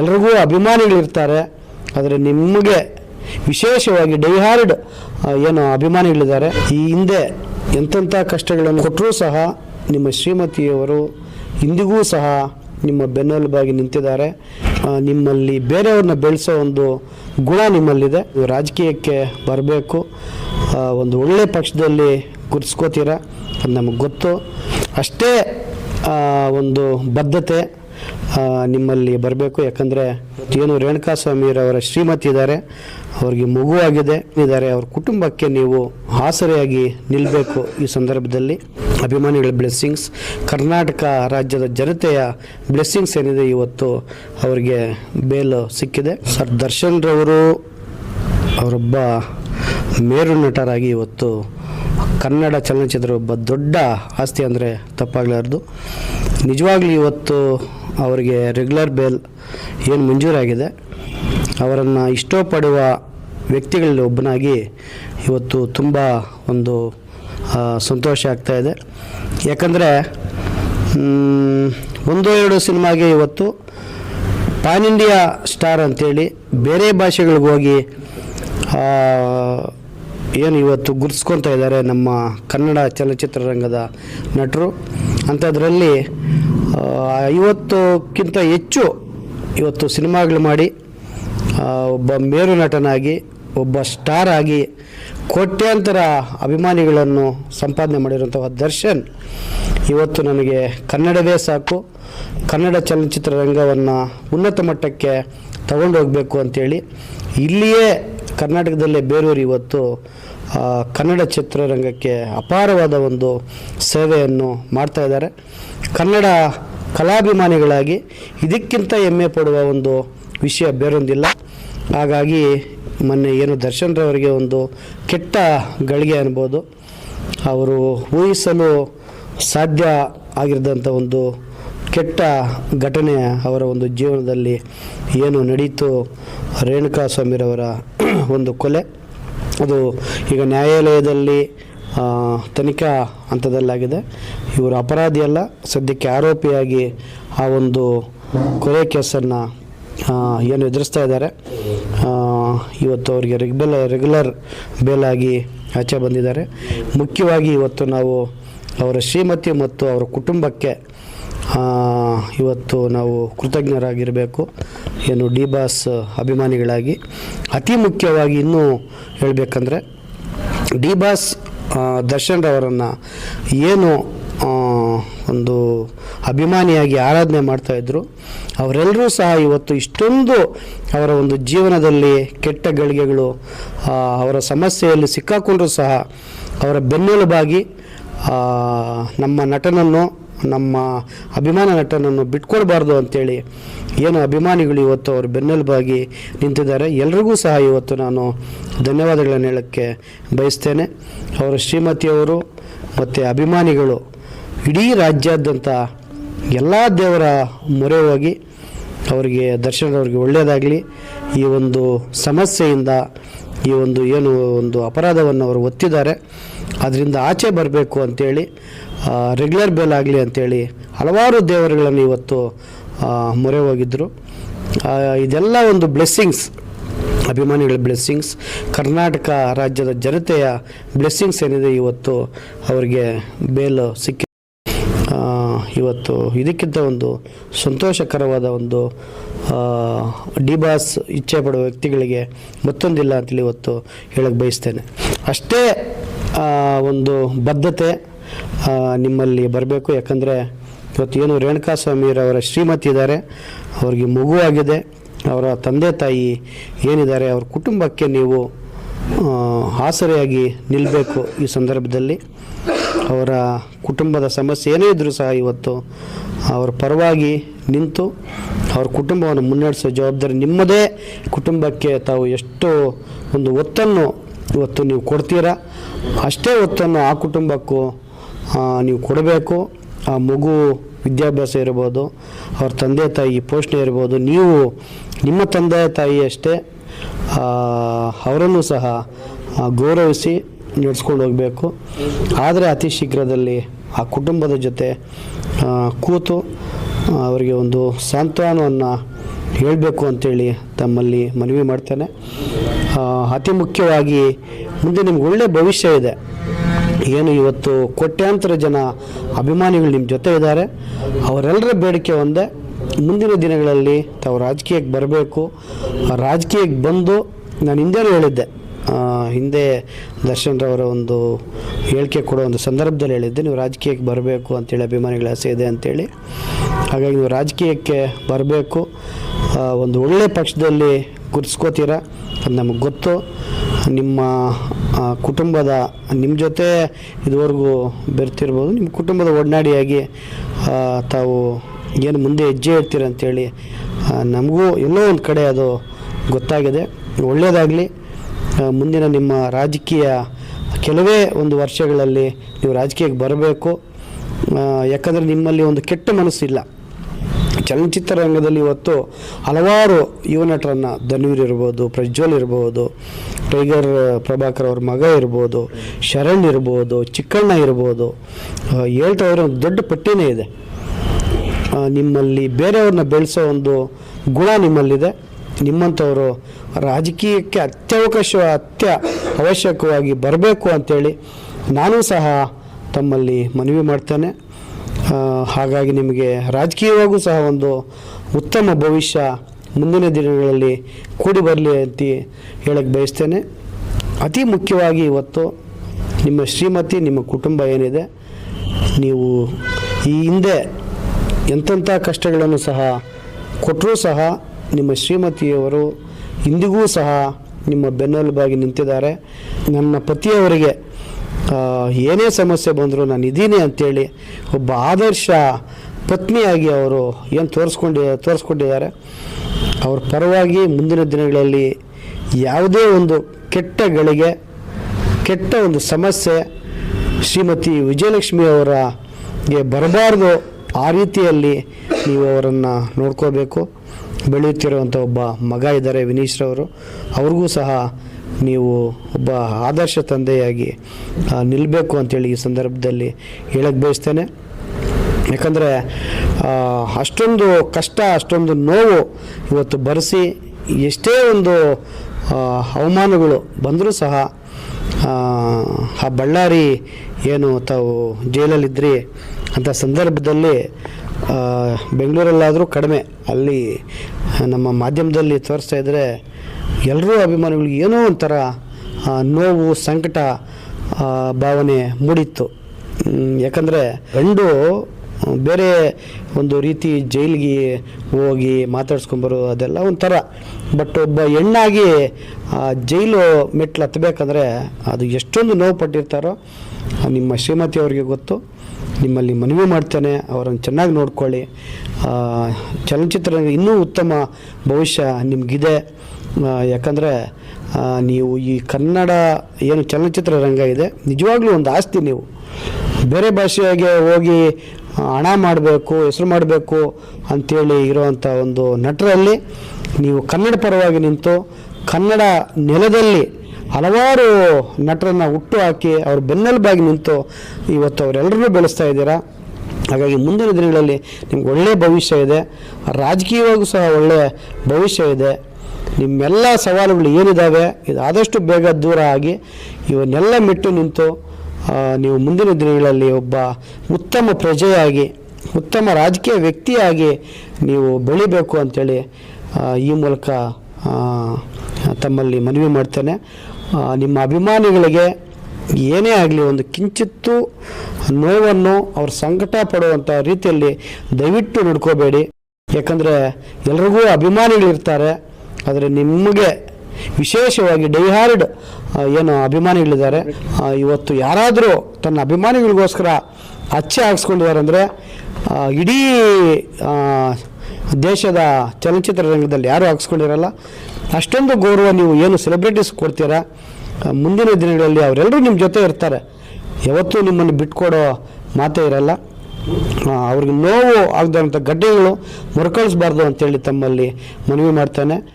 ಎಲ್ರಿಗೂ ಅಭಿಮಾನಿಗಳಿರ್ತಾರೆ, ಆದರೆ ನಿಮಗೆ ವಿಶೇಷವಾಗಿ ಡೈಹಾರ್ಡ್ ಏನು ಅಭಿಮಾನಿಗಳಿದ್ದಾರೆ. ಈ ಹಿಂದೆ ಎಂತೆಂಥ ಕಷ್ಟಗಳನ್ನು ಕೊಟ್ಟರೂ ಸಹ ನಿಮ್ಮ ಶ್ರೀಮತಿಯವರು ಇಂದಿಗೂ ಸಹ ನಿಮ್ಮ ಬೆನ್ನೆಲುಬಾಗಿ ನಿಂತಿದ್ದಾರೆ. ನಿಮ್ಮಲ್ಲಿ ಬೇರೆಯವ್ರನ್ನ ಬೆಳೆಸೋ ಒಂದು ಗುಣ ನಿಮ್ಮಲ್ಲಿದೆ. ರಾಜಕೀಯಕ್ಕೆ ಬರಬೇಕು. ಒಂದು ಒಳ್ಳೆ ಪಕ್ಷದಲ್ಲಿ ಗುರ್ಸ್ಕೋತೀರ ಅದು ನಮಗೆ ಗೊತ್ತು. ಅಷ್ಟೇ ಒಂದು ಬದ್ಧತೆ. ನಿಮ್ಮಲ್ಲಿ ಬರಬೇಕು. ಯಾಕಂದರೆ ಏನು ರೇಣುಕಾ ಸ್ವಾಮಿಯವರ ಶ್ರೀಮತಿ ಇದ್ದಾರೆ, ಅವ್ರಿಗೆ ಮಗುವಾಗಿದೆ ಇದ್ದಾರೆ. ಅವ್ರ ಕುಟುಂಬಕ್ಕೆ ನೀವು ಆಸರೆಯಾಗಿ ನಿಲ್ಲಬೇಕು ಈ ಸಂದರ್ಭದಲ್ಲಿ. ಅಭಿಮಾನಿಗಳ ಬ್ಲೆಸ್ಸಿಂಗ್ಸ್ ಕರ್ನಾಟಕ ರಾಜ್ಯದ ಜನತೆಯ ಬ್ಲೆಸ್ಸಿಂಗ್ಸ್ ಏನಿದೆ ಇವತ್ತು ಅವರಿಗೆ ಬೇಲು ಸಿಕ್ಕಿದೆ. ಸರ್ ದರ್ಶನ್ ರವರು ಅವರೊಬ್ಬ ಮೇರು ನಟರಾಗಿ ಇವತ್ತು ಕನ್ನಡ ಚಲನಚಿತ್ರ ಒಬ್ಬ ದೊಡ್ಡ ಆಸ್ತಿ ಅಂದರೆ ತಪ್ಪಾಗಲಾರ್ದು. ನಿಜವಾಗ್ಲೂ ಇವತ್ತು ಅವರಿಗೆ ರೆಗ್ಯುಲರ್ ಬೇಲ್ ಏನು ಮಂಜೂರಾಗಿದೆ, ಅವರನ್ನು ಇಷ್ಟಪಡುವ ವ್ಯಕ್ತಿಗಳಲ್ಲಿ ಒಬ್ಬನಾಗಿ ಇವತ್ತು ತುಂಬ ಒಂದು ಸಂತೋಷ ಆಗ್ತಾ ಇದೆ. ಯಾಕಂದರೆ ಒಂದು ಎರಡು ಸಿನಿಮಾಗೆ ಇವತ್ತು ಪ್ಯಾನ್ ಇಂಡಿಯಾ ಸ್ಟಾರ್ ಅಂತೇಳಿ ಬೇರೆ ಭಾಷೆಗಳಿಗೆ ಹೋಗಿ ಏನು ಇವತ್ತು ಗುರ್ಸ್ಕೊತಾ ಇದ್ದಾರೆ ನಮ್ಮ ಕನ್ನಡ ಚಲನಚಿತ್ರರಂಗದ ನಟರು. ಅಂಥದ್ರಲ್ಲಿ ಐವತ್ತಕ್ಕಿಂತ ಹೆಚ್ಚು ಇವತ್ತು ಸಿನಿಮಾಗಳು ಮಾಡಿ ಒಬ್ಬ ಮೇರು ನಟನಾಗಿ, ಒಬ್ಬ ಸ್ಟಾರ್ ಆಗಿ ಕೋಟ್ಯಾಂತರ ಅಭಿಮಾನಿಗಳನ್ನು ಸಂಪಾದನೆ ಮಾಡಿರುವಂತಹ ದರ್ಶನ್ ಇವತ್ತು ನನಗೆ ಕನ್ನಡವೇ ಸಾಕು. ಕನ್ನಡ ಚಲನಚಿತ್ರ ರಂಗವನ್ನು ಉನ್ನತ ಮಟ್ಟಕ್ಕೆ ತಗೊಂಡು ಹೋಗಬೇಕು ಅಂತೇಳಿ ಇಲ್ಲಿಯೇ ಕರ್ನಾಟಕದಲ್ಲೇ ಬೇರೂರು ಇವತ್ತು ಕನ್ನಡ ಚಿತ್ರರಂಗಕ್ಕೆ ಅಪಾರವಾದ ಒಂದು ಸೇವೆಯನ್ನು ಮಾಡ್ತಾ ಇದ್ದಾರೆ. ಕನ್ನಡ ಕಲಾಭಿಮಾನಿಗಳಾಗಿ ಇದಕ್ಕಿಂತ ಹೆಮ್ಮೆ ಪಡುವ ಒಂದು ವಿಷಯ ಬೇರೊಂದಿಲ್ಲ. ಹಾಗಾಗಿ ಮೊನ್ನೆ ಏನು ದರ್ಶನ್ ರವರಿಗೆ ಒಂದು ಕೆಟ್ಟ ಗಳಿಗೆ ಅನ್ಬೋದು. ಅವರು ಊಹಿಸಲು ಸಾಧ್ಯ ಆಗಿರದಂಥ ಒಂದು ಕೆಟ್ಟ ಘಟನೆ ಅವರ ಒಂದು ಜೀವನದಲ್ಲಿ ಏನು ನಡೀತು. ರೇಣುಕಾ ಸ್ವಾಮಿರವರ ಒಂದು ಕೊಲೆ. ಅದು ಈಗ ನ್ಯಾಯಾಲಯದಲ್ಲಿ ತನಿಖಾ ಹಂತದಲ್ಲಾಗಿದೆ. ಇವರು ಅಪರಾಧಿ ಅಲ್ಲ, ಸದ್ಯಕ್ಕೆ ಆರೋಪಿಯಾಗಿ ಆ ಒಂದು ಕೊಲೆ ಕೇಸನ್ನು ಏನು ಎದುರಿಸ್ತಾ ಇದ್ದಾರೆ. ಇವತ್ತು ಅವರಿಗೆ ರೆಗ್ಯುಲರ್ ರೆಗ್ಯುಲರ್ ಬೇಲಾಗಿ ಆಚೆ ಬಂದಿದ್ದಾರೆ. ಮುಖ್ಯವಾಗಿ ಇವತ್ತು ನಾವು ಅವರ ಶ್ರೀಮತಿ ಮತ್ತು ಅವರ ಕುಟುಂಬಕ್ಕೆ ಇವತ್ತು ನಾವು ಕೃತಜ್ಞರಾಗಿರಬೇಕು. ಏನು ಡಿ ಬಾಸ್ ಅಭಿಮಾನಿಗಳಾಗಿ. ಅತಿ ಮುಖ್ಯವಾಗಿ ಇನ್ನೂ ಹೇಳಬೇಕಂದ್ರೆ, ಡಿ ಬಾಸ್ ದರ್ಶನ್ ರವರನ್ನು ಏನು ಒಂದು ಅಭಿಮಾನಿಯಾಗಿ ಆರಾಧನೆ ಮಾಡ್ತಾಯಿದ್ರು ಅವರೆಲ್ಲರೂ ಸಹ ಇವತ್ತು ಇಷ್ಟೊಂದು ಅವರ ಒಂದು ಜೀವನದಲ್ಲಿ ಕೆಟ್ಟ ಗಳಿಗೆಗಳು ಅವರ ಸಮಸ್ಯೆಯಲ್ಲಿ ಸಿಕ್ಕಾಕೊಂಡ್ರೂ ಸಹ ಅವರ ಬೆನ್ನೆಲುಬಾಗಿ ನಮ್ಮ ನಟನನ್ನು ನಮ್ಮ ಅಭಿಮಾನ ನಟನನ್ನು ಬಿಟ್ಕೊಡ್ಬಾರ್ದು ಅಂತೇಳಿ ಏನು ಅಭಿಮಾನಿಗಳು ಇವತ್ತು ಅವರು ಬೆನ್ನೆಲುಬಾಗಿ ನಿಂತಿದ್ದಾರೆ. ಎಲ್ರಿಗೂ ಸಹ ಇವತ್ತು ನಾನು ಧನ್ಯವಾದಗಳನ್ನು ಹೇಳೋಕ್ಕೆ ಬಯಸ್ತೇನೆ. ಅವರ ಶ್ರೀಮತಿಯವರು ಮತ್ತು ಅಭಿಮಾನಿಗಳು ಇಡೀ ರಾಜ್ಯಾದ್ಯಂತ ಎಲ್ಲ ದೇವರ ಮೊರೆ ಹೋಗಿ ಅವರಿಗೆ ದರ್ಶನದವ್ರಿಗೆ ಒಳ್ಳೆಯದಾಗಲಿ. ಈ ಒಂದು ಸಮಸ್ಯೆಯಿಂದ ಈ ಒಂದು ಏನು ಒಂದು ಅಪರಾಧವನ್ನು ಅವರು ಒತ್ತಿದ್ದಾರೆ. ಅದರಿಂದ ಆಚೆ ಬರಬೇಕು ಅಂತೇಳಿ ರೆಗ್ಯುಲರ್ ಬೇಲ್ ಆಗಲಿ ಅಂತೇಳಿ ಹಲವಾರು ದೇವರುಗಳನ್ನು ಇವತ್ತು ಮೊರೆ ಹೋಗಿದ್ದರು ಇದೆಲ್ಲ ಒಂದು ಬ್ಲೆಸ್ಸಿಂಗ್ಸ್ ಅಭಿಮಾನಿಗಳ ಬ್ಲೆಸ್ಸಿಂಗ್ಸ್ ಕರ್ನಾಟಕ ರಾಜ್ಯದ ಜನತೆಯ ಬ್ಲೆಸ್ಸಿಂಗ್ಸ್ ಏನಿದೆ ಇವತ್ತು ಅವರಿಗೆ ಬೇಲ್ ಸಿಕ್ಕಿ ಇವತ್ತು ಇದಕ್ಕಿಂತ ಒಂದು ಸಂತೋಷಕರವಾದ ಒಂದು ಡಿಬಾಸ್ ಇಚ್ಛೆ ಪಡುವ ವ್ಯಕ್ತಿಗಳಿಗೆ ಮತ್ತೊಂದಿಲ್ಲ ಅಂತೇಳಿ ಇವತ್ತು ಹೇಳಕ್ಕೆ ಬಯಸ್ತೇನೆ. ಅಷ್ಟೇ ಒಂದು ಬದ್ಧತೆ ನಿಮ್ಮಲ್ಲಿ ಬರಬೇಕು. ಯಾಕಂದರೆ ಇವತ್ತು ಏನು ರೇಣುಕಾ ಸ್ವಾಮಿಯವರ ಶ್ರೀಮತಿ ಇದ್ದಾರೆ. ಅವ್ರಿಗೆ ಮಗುವಾಗಿದೆ ಅವರ ತಂದೆ ತಾಯಿ ಏನಿದ್ದಾರೆ, ಅವ್ರ ಕುಟುಂಬಕ್ಕೆ ನೀವು ಆಸರೆಯಾಗಿ ನಿಲ್ಲಬೇಕು ಈ ಸಂದರ್ಭದಲ್ಲಿ. ಅವರ ಕುಟುಂಬದ ಸಮಸ್ಯೆ ಏನೇ ಇದ್ದರೂ ಸಹ ಇವತ್ತು ಅವರ ಪರವಾಗಿ ನಿಂತು ಅವ್ರ ಕುಟುಂಬವನ್ನು ಮುನ್ನಡೆಸೋ ಜವಾಬ್ದಾರಿ ನಿಮ್ಮದೇ. ಕುಟುಂಬಕ್ಕೆ ತಾವು ಎಷ್ಟು ಒಂದು ಒತ್ತನ್ನು ಇವತ್ತು ನೀವು ಕೊಡ್ತೀರಾ. ಅಷ್ಟೇ ಒತ್ತನ್ನು ಆ ಕುಟುಂಬಕ್ಕೂ ನೀವು ಕೊಡಬೇಕು. ಆ, ಮಗು ವಿದ್ಯಾಭ್ಯಾಸ ಇರ್ಬೋದು, ಅವ್ರ ತಂದೆ ತಾಯಿ ಪೋಷಣೆ ಇರ್ಬೋದು, ನೀವು ನಿಮ್ಮ ತಂದೆ ತಾಯಿ ಅಷ್ಟೇ ಅವರನ್ನು ಸಹ ಗೌರವಿಸಿ ನಡೆಸ್ಕೊಂಡು ಹೋಗಬೇಕು. ಆದರೆ ಅತಿ ಶೀಘ್ರದಲ್ಲಿ ಆ ಕುಟುಂಬದ ಜೊತೆ ಕೂತು ಅವರಿಗೆ ಒಂದು ಸಾಂತ್ವನವನ್ನು ಹೇಳಬೇಕು ಅಂತೇಳಿ ತಮ್ಮಲ್ಲಿ ಮನವಿ ಮಾಡ್ತೇನೆ. ಅತಿ ಮುಖ್ಯವಾಗಿ ಮುಂದೆ ನಿಮ್ಗೆ ಒಳ್ಳೆಯ ಭವಿಷ್ಯ ಇದೆ. ಏನು ಇವತ್ತು ಕೋಟ್ಯಾಂತರ ಜನ ಅಭಿಮಾನಿಗಳು ನಿಮ್ಮ ಜೊತೆ ಇದ್ದಾರೆ. ಅವರೆಲ್ಲರ ಬೇಡಿಕೆ ಒಂದೇ, ಮುಂದಿನ ದಿನಗಳಲ್ಲಿ ತಾವು ರಾಜಕೀಯಕ್ಕೆ ಬರಬೇಕು. ರಾಜಕೀಯಕ್ಕೆ ಬಂದು ನಾನು ಹಿಂದೆನೂ ಹೇಳಿದ್ದೆ. ಹಿಂದೆ ದರ್ಶನ್ರವರ ಒಂದು ಹೇಳಿಕೆ ಕೊಡೋ ಒಂದು ಸಂದರ್ಭದಲ್ಲಿ ಹೇಳಿದ್ದೆ, ನೀವು ರಾಜಕೀಯಕ್ಕೆ ಬರಬೇಕು ಅಂತೇಳಿ ಅಭಿಮಾನಿಗಳ ಆಸೆ ಇದೆ ಅಂತೇಳಿ. ಹಾಗಾಗಿ ನೀವು ರಾಜಕೀಯಕ್ಕೆ ಬರಬೇಕು. ಒಂದು ಒಳ್ಳೆಯ ಪಕ್ಷದಲ್ಲಿ ಗುರ್ಸ್ಕೋತೀರ ಅದು ನಮಗೆ ಗೊತ್ತು. ನಿಮ್ಮ ಕುಟುಂಬದ ನಿಮ್ಮ ಜೊತೆ ಇದುವರೆಗೂ ಬೆರ್ತಿರ್ಬೋದು. ನಿಮ್ಮ ಕುಟುಂಬದ ಒಡನಾಡಿಯಾಗಿ ತಾವು ಏನು ಮುಂದೆ ಹೆಜ್ಜೆ ಇಡ್ತೀರ ಅಂತೇಳಿ ನಮಗೂ ಎಲ್ಲೋ ಒಂದು ಕಡೆ ಅದು ಗೊತ್ತಾಗಿದೆ. ಒಳ್ಳೆಯದಾಗಲಿ ಮುಂದಿನ ನಿಮ್ಮ ರಾಜಕೀಯ ಕೆಲವೇ ಒಂದು ವರ್ಷಗಳಲ್ಲಿ ನೀವು ರಾಜಕೀಯಕ್ಕೆ ಬರಬೇಕು. ಯಾಕಂದರೆ ನಿಮ್ಮಲ್ಲಿ ಒಂದು ಕೆಟ್ಟ ಮನಸ್ಸಿಲ್ಲ. ಚಲನಚಿತ್ರ ರಂಗದಲ್ಲಿ ಇವತ್ತು ಹಲವಾರು ಯುವ ನಟರನ್ನು ಧನ್ವೀರ್ ಇರ್ಬೋದು, ಪ್ರಜ್ವಲ್ ಇರ್ಬೋದು, ಟೈಗರ್, ಪ್ರಭಾಕರ್ ಅವ್ರ ಮಗ ಇರ್ಬೋದು, ಶರಣ್ ಇರ್ಬೋದು, ಚಿಕ್ಕಣ್ಣ ಇರ್ಬೋದು. ಹೇಳ್ತಾ ಇರೋ ಒಂದು ದೊಡ್ಡ ಪಟ್ಟಿನೇ ಇದೆ. ನಿಮ್ಮಲ್ಲಿ ಬೇರೆಯವ್ರನ್ನ ಬೆಳೆಸೋ ಒಂದು ಗುಣ ನಿಮ್ಮಲ್ಲಿದೆ. ನಿಮ್ಮಂಥವರು ರಾಜಕೀಯಕ್ಕೆ ಅತ್ಯವಕಾಶ, ಅತ್ಯ ಅವಶ್ಯಕವಾಗಿ ಬರಬೇಕು ಅಂತೇಳಿ ನಾನು ಸಹ ತಮ್ಮಲ್ಲಿ ಮನವಿ ಮಾಡ್ತೇನೆ. ಹಾಗಾಗಿ ನಿಮಗೆ ರಾಜಕೀಯವಾಗೂ ಸಹ ಒಂದು ಉತ್ತಮ ಭವಿಷ್ಯ ಮುಂದಿನ ದಿನಗಳಲ್ಲಿ ಕೂಡಿ ಬರಲಿ ಅಂತ ಹೇಳಕ್ಕೆ ಬಯಸ್ತೇನೆ. ಅತಿ ಮುಖ್ಯವಾಗಿ ಇವತ್ತು ನಿಮ್ಮ ಶ್ರೀಮತಿ, ನಿಮ್ಮ ಕುಟುಂಬ ಏನಿದೆ, ನೀವು ಈ ಹಿಂದೆ ಎಂತೆಂಥ ಕಷ್ಟಗಳನ್ನು ಸಹ ಕೊಟ್ಟರೂ ಸಹ ನಿಮ್ಮ ಶ್ರೀಮತಿಯವರು ಇಂದಿಗೂ ಸಹ ನಿಮ್ಮ ಬೆನ್ನೆಲುಬಾಗಿ ನಿಂತಿದ್ದಾರೆ. ನನ್ನ ಪತಿಯವರಿಗೆ ಏನೇ ಸಮಸ್ಯೆ ಬಂದರೂ ನಾನು ಇದ್ದೀನಿ ಅಂತೇಳಿ ಒಬ್ಬ ಆದರ್ಶ ಪತ್ನಿಯಾಗಿ ಅವರು ಏನು ತೋರಿಸ್ಕೊಂಡು, ತೋರಿಸ್ಕೊಂಡಿದ್ದಾರೆ. ಅವ್ರ ಪರವಾಗಿ ಮುಂದಿನ ದಿನಗಳಲ್ಲಿ ಯಾವುದೇ ಒಂದು ಕೆಟ್ಟ ಗಳಿಗೆ, ಕೆಟ್ಟ ಒಂದು ಸಮಸ್ಯೆ ಶ್ರೀಮತಿ ವಿಜಯಲಕ್ಷ್ಮಿ ಅವರಿಗೆ ಬರಬಾರ್ದು, ಆ ರೀತಿಯಲ್ಲಿ ನೀವು ಅವರನ್ನು ನೋಡ್ಕೋಬೇಕು. ಬೆಳೆಯುತ್ತಿರುವಂಥ ಒಬ್ಬ ಮಗ ಇದ್ದಾರೆ ವಿನೀಶ್ರವರು. ಅವ್ರಿಗೂ ಸಹ ನೀವು ಒಬ್ಬ ಆದರ್ಶ ತಂದೆಯಾಗಿ ನಿಲ್ಲಬೇಕು ಅಂತೇಳಿ ಈ ಸಂದರ್ಭದಲ್ಲಿ ಹೇಳಕ್ಕೆ ಬಯಸ್ತೇನೆ. ಯಾಕಂದರೆ ಅಷ್ಟೊಂದು ಕಷ್ಟ ಅಷ್ಟೊಂದು ನೋವು ಇವತ್ತು ಬರೆಸಿ ಎಷ್ಟೇ ಒಂದು ಅವಮಾನಗಳು ಬಂದರೂ ಸಹ ಆ, ಬಳ್ಳಾರಿ ಏನು ತಾವು ಜೈಲಲ್ಲಿದ್ರಿ ಅಂಥ ಸಂದರ್ಭದಲ್ಲಿ ಬೆಂಗಳೂರಲ್ಲಾದರೂ ಕಡಿಮೆ. ಅಲ್ಲಿ ನಮ್ಮ ಮಾಧ್ಯಮದಲ್ಲಿ ತೋರಿಸ್ತಾ ಇದ್ದರೆ ಎಲ್ಲರೂ ಅಭಿಮಾನಿಗಳಿಗೆ ಏನೋ ಒಂಥರ ನೋವು, ಸಂಕಟ ಭಾವನೆ ಮೂಡಿತ್ತು. ಯಾಕಂದರೆ ಗಂಡು ಬೇರೆ ಒಂದು ರೀತಿ ಜೈಲಿಗೆ ಹೋಗಿ ಮಾತಾಡ್ಸ್ಕೊಂಬರು ಅದೆಲ್ಲ ಒಂಥರ. ಬಟ್ ಒಬ್ಬ ಹೆಣ್ಣಾಗಿ ಜೈಲು ಮೆಟ್ಲು ಹತ್ತಬೇಕಂದ್ರೆ ಅದು ಎಷ್ಟೊಂದು ನೋವು ಪಟ್ಟಿರ್ತಾರೋ, ನಿಮ್ಮ ಶ್ರೀಮತಿ ಅವರಿಗೆ ಗೊತ್ತು. ನಿಮ್ಮಲ್ಲಿ ಮನವಿ ಮಾಡ್ತೇನೆ, ಅವರನ್ನು ಚೆನ್ನಾಗಿ ನೋಡ್ಕೊಳ್ಳಿ. ಚಲನಚಿತ್ರ ಇನ್ನೂ ಉತ್ತಮ ಭವಿಷ್ಯ ನಿಮಗಿದೆ. ಯಾಕಂದರೆ ನೀವು ಈ ಕನ್ನಡ ಏನು ಚಲನಚಿತ್ರ ರಂಗ ಇದೆ, ನಿಜವಾಗ್ಲೂ ಒಂದು ಆಸ್ತಿ ನೀವು. ಬೇರೆ ಭಾಷೆಗೆ ಹೋಗಿ ಹಣ ಮಾಡಬೇಕು, ಹೆಸರು ಮಾಡಬೇಕು ಅಂಥೇಳಿ ಇರುವಂಥ ಒಂದು ನಟರಲ್ಲಿ ನೀವು ಕನ್ನಡ ಪರವಾಗಿ ನಿಂತು ಕನ್ನಡ ನೆಲದಲ್ಲಿ ಹಲವಾರು ನಟರನ್ನ ಹುಟ್ಟು ಹಾಕಿ ಅವ್ರ ಬೆನ್ನೆಲುಬಾಗಿ ನಿಂತು ಇವತ್ತು ಅವರೆಲ್ಲರೂ ಬೆಳೆಸ್ತಾ ಇದ್ದೀರಾ. ಹಾಗಾಗಿ ಮುಂದಿನ ದಿನಗಳಲ್ಲಿ ನಿಮ್ಗೆ ಒಳ್ಳೆಯ ಭವಿಷ್ಯ ಇದೆ. ರಾಜಕೀಯವಾಗೂ ಸಹ ಒಳ್ಳೆಯ ಭವಿಷ್ಯ ಇದೆ. ನಿಮ್ಮೆಲ್ಲ ಸವಾಲುಗಳು ಏನಿದ್ದಾವೆ ಇದು ಆದಷ್ಟು ಬೇಗ ದೂರ ಆಗಿ ಇವನ್ನೆಲ್ಲ ಮೆಟ್ಟು ನಿಂತು ನೀವು ಮುಂದಿನ ದಿನಗಳಲ್ಲಿ ಒಬ್ಬ ಉತ್ತಮ ಪ್ರಜೆಯಾಗಿ ಉತ್ತಮ ರಾಜಕೀಯ ವ್ಯಕ್ತಿಯಾಗಿ ನೀವು ಬೆಳಿಬೇಕು ಅಂತೇಳಿ ಆ, ಈ ಮೂಲಕ ತಮ್ಮಲ್ಲಿ ಮನವಿ ಮಾಡ್ತೇನೆ. ನಿಮ್ಮ ಅಭಿಮಾನಿಗಳಿಗೆ ಏನೇ ಆಗಲಿ ಒಂದು ಕಿಂಚಿತ್ತು ನೋವನ್ನು ಅವ್ರ ಸಂಕಟ ಪಡುವಂಥ ರೀತಿಯಲ್ಲಿ ದಯವಿಟ್ಟು ನೋಡ್ಕೋಬೇಡಿ. ಯಾಕಂದರೆ ಎಲ್ರಿಗೂ ಅಭಿಮಾನಿಗಳಿರ್ತಾರೆ. ಆದರೆ ನಿಮಗೆ ವಿಶೇಷವಾಗಿ ಡೈಹಾರ್ಡ್ ಏನು ಅಭಿಮಾನಿಗಳಿದ್ದಾರೆ. ಇವತ್ತು ಯಾರಾದರೂ ತನ್ನ ಅಭಿಮಾನಿಗಳಿಗೋಸ್ಕರ ಅಚ್ಚೆ ಹಾಕ್ಸ್ಕೊಂಡಿದ್ದಾರೆ ಅಂದರೆ ಇಡೀ ದೇಶದ ಚಲನಚಿತ್ರ ರಂಗದಲ್ಲಿ ಯಾರೂ ಹಾಕ್ಸ್ಕೊಂಡಿರಲ್ಲ. ಅಷ್ಟೊಂದು ಗೌರವ ನೀವು ಏನು ಸೆಲೆಬ್ರಿಟೀಸ್ ಕೊಡ್ತೀರಾ? ಮುಂದಿನ ದಿನಗಳಲ್ಲಿ ಅವರೆಲ್ಲರೂ ನಿಮ್ಮ ಜೊತೆ ಇರ್ತಾರೆ. ಯಾವತ್ತೂ ನಿಮ್ಮನ್ನು ಬಿಟ್ಕೊಡೋ ಮಾತೇ ಇರಲ್ಲ. ಅವ್ರಿಗೆ ನೋವು ಆಗದಂಥ ಗಡ್ಡೆಗಳು ಮರುಕಳಿಸ್ಬಾರ್ದು ಅಂತೇಳಿ ತಮ್ಮಲ್ಲಿ ಮನವಿ ಮಾಡ್ತಾನೆ.